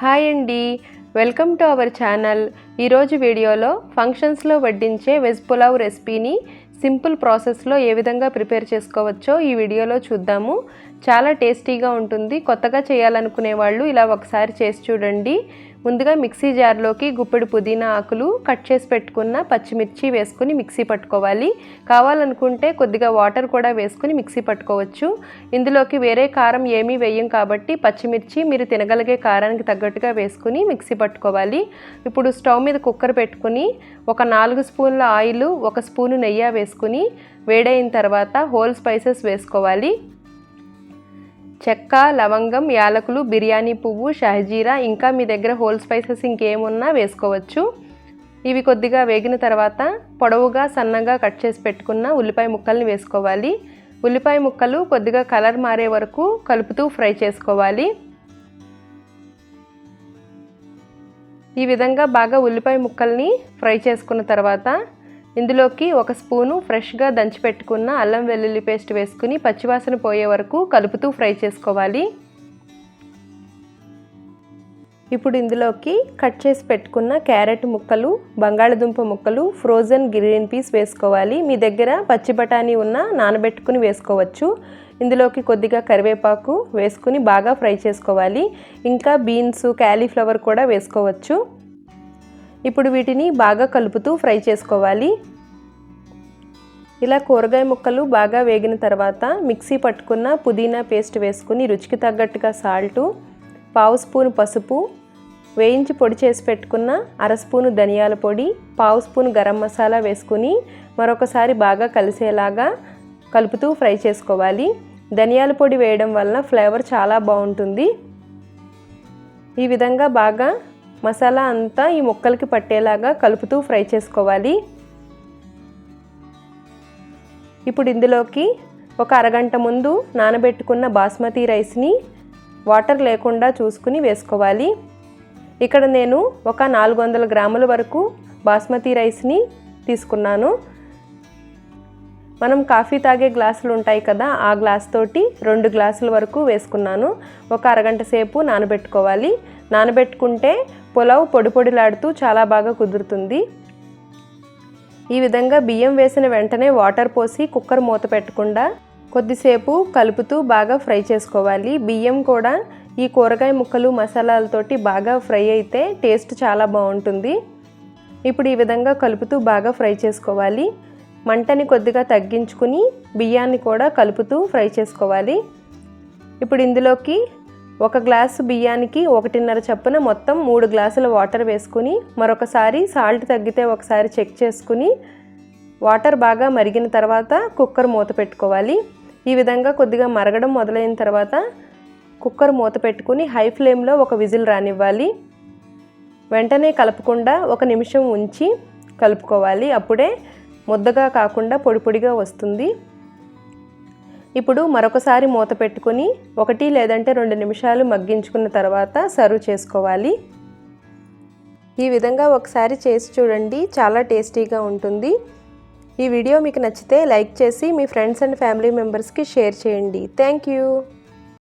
Hi అండి. Welcome to our channel. ఈరోజు వీడియోలో ఫంక్షన్స్లో వడ్డించే వెజ్ పులావ్ రెసిపీని సింపుల్ ప్రాసెస్లో ఏ విధంగా ప్రిపేర్ చేసుకోవచ్చో ఈ వీడియోలో చూద్దాము. చాలా టేస్టీగా ఉంటుంది. కొత్తగా చేయాలనుకునే వాళ్ళు ఇలా ఒకసారి చేసి చూడండి. ముందుగా మిక్సీ జార్లోకి గుప్పెడు పుదీనా ఆకులు కట్ చేసి పెట్టుకున్న పచ్చిమిర్చి వేసుకుని మిక్సీ పట్టుకోవాలి. కావాలనుకుంటే కొద్దిగా వాటర్ కూడా వేసుకుని మిక్సీ పట్టుకోవచ్చు. ఇందులోకి వేరే కారం ఏమీ వేయం కాబట్టి పచ్చిమిర్చి మీరు తినగలిగే కారానికి తగ్గట్టుగా వేసుకుని మిక్సీ పట్టుకోవాలి. ఇప్పుడు స్టవ్ మీద కుక్కర్ పెట్టుకుని ఒక నాలుగు స్పూన్ల ఆయిల్ ఒక స్పూను నెయ్యి వేసుకుని వేడైన తర్వాత హోల్ స్పైసెస్ వేసుకోవాలి. చెక్క లవంగం యాలకులు బిర్యానీ పువ్వు షహజీరా ఇంకా మీ దగ్గర హోల్ స్పైసెస్ ఇంకేమున్నా వేసుకోవచ్చు. ఇవి కొద్దిగా వేగిన తర్వాత పొడవుగా సన్నగా కట్ చేసి పెట్టుకున్న ఉల్లిపాయ ముక్కల్ని వేసుకోవాలి. ఉల్లిపాయ ముక్కలు కొద్దిగా కలర్ మారే వరకు కలుపుతూ ఫ్రై చేసుకోవాలి. ఈ విధంగా బాగా ఉల్లిపాయ ముక్కల్ని ఫ్రై చేసుకున్న తర్వాత ఇందులోకి ఒక స్పూను ఫ్రెష్గా దంచి పెట్టుకున్న అల్లం వెల్లుల్లి పేస్ట్ వేసుకుని పచ్చివాసన పోయే వరకు కలుపుతూ ఫ్రై చేసుకోవాలి. ఇప్పుడు ఇందులోకి కట్ చేసి పెట్టుకున్న క్యారెట్ ముక్కలు బంగాళదుంప ముక్కలు ఫ్రోజన్ గ్రీన్ పీస్ వేసుకోవాలి. మీ దగ్గర పచ్చి బఠానీ ఉన్న నానబెట్టుకుని వేసుకోవచ్చు. ఇందులోకి కొద్దిగా కరివేపాకు వేసుకుని బాగా ఫ్రై చేసుకోవాలి. ఇంకా బీన్స్ క్యాలీఫ్లవర్ కూడా వేసుకోవచ్చు. ఇప్పుడు వీటిని బాగా కలుపుతూ ఫ్రై చేసుకోవాలి. ఇలా కూరగాయ ముక్కలు బాగా వేగిన తర్వాత మిక్సీ పట్టుకున్న పుదీనా పేస్ట్ వేసుకుని రుచికి తగ్గట్టుగా సాల్టు పావు స్పూన్ పసుపు వేయించి పొడి చేసి పెట్టుకున్న అర స్పూను ధనియాల పొడి పావు స్పూన్ గరం మసాలా వేసుకుని మరొకసారి బాగా కలిసేలాగా కలుపుతూ ఫ్రై చేసుకోవాలి. ధనియాల పొడి వేయడం వల్ల ఫ్లేవర్ చాలా బాగుంటుంది. ఈ విధంగా బాగా మసాలా అంతా ఈ ముక్కలకి పట్టేలాగా కలుపుతూ ఫ్రై చేసుకోవాలి. ఇప్పుడు ఇందులోకి ఒక అరగంట ముందు నానబెట్టుకున్న బాస్మతి రైస్ని వాటర్ లేకుండా చూసుకుని వేసుకోవాలి. ఇక్కడ నేను ఒక నాలుగు వందల గ్రాముల వరకు బాస్మతి రైస్ని తీసుకున్నాను. మనం కాఫీ తాగే గ్లాసులు ఉంటాయి కదా ఆ గ్లాస్ తోటి రెండు గ్లాసుల వరకు వేసుకున్నాను. ఒక అరగంట సేపు నానబెట్టుకోవాలి. నానబెట్టుకుంటే పులావ్ పొడి పొడిలాడుతూ చాలా బాగా కుదురుతుంది. ఈ విధంగా బియ్యం వేసిన వెంటనే వాటర్ పోసి కుక్కర్ మూత పెట్టకుండా కొద్దిసేపు కలుపుతూ బాగా ఫ్రై చేసుకోవాలి. బియ్యం కూడా ఈ కూరగాయ ముక్కలు మసాలాలతోటి బాగా ఫ్రై అయితే టేస్ట్ చాలా బాగుంటుంది. ఇప్పుడు ఈ విధంగా కలుపుతూ బాగా ఫ్రై చేసుకోవాలి. మంటని కొద్దిగా తగ్గించుకుని బియ్యాన్ని కూడా కలుపుతూ ఫ్రై చేసుకోవాలి. ఇప్పుడు ఇందులోకి ఒక గ్లాసు బియ్యానికి ఒకటిన్నర చప్పున మొత్తం మూడు గ్లాసుల వాటర్ వేసుకుని మరొకసారి సాల్ట్ తగ్గితే ఒకసారి చెక్ చేసుకుని వాటర్ బాగా మరిగిన తర్వాత కుక్కర్ మూత పెట్టుకోవాలి. ఈ విధంగా కొద్దిగా మరగడం మొదలైన తర్వాత కుక్కర్ మూత పెట్టుకుని హై ఫ్లేమ్లో ఒక విజిల్ రానివ్వాలి. వెంటనే కలపకుండా ఒక నిమిషం ఉంచి కలుపుకోవాలి. అప్పుడే ముద్దగా కాకుండా పొడి పొడిగా వస్తుంది. ఇప్పుడు మరొకసారి మూత పెట్టుకుని ఒకటి లేదంటే రెండు నిమిషాలు మగ్గించుకున్న తర్వాత సర్వ్ చేసుకోవాలి. ఈ విధంగా ఒకసారి చేసి చూడండి చాలా టేస్టీగా ఉంటుంది. ఈ వీడియో మీకు నచ్చితే లైక్ చేసి మీ ఫ్రెండ్స్ అండ్ ఫ్యామిలీ మెంబర్స్కి షేర్ చేయండి. Thank you.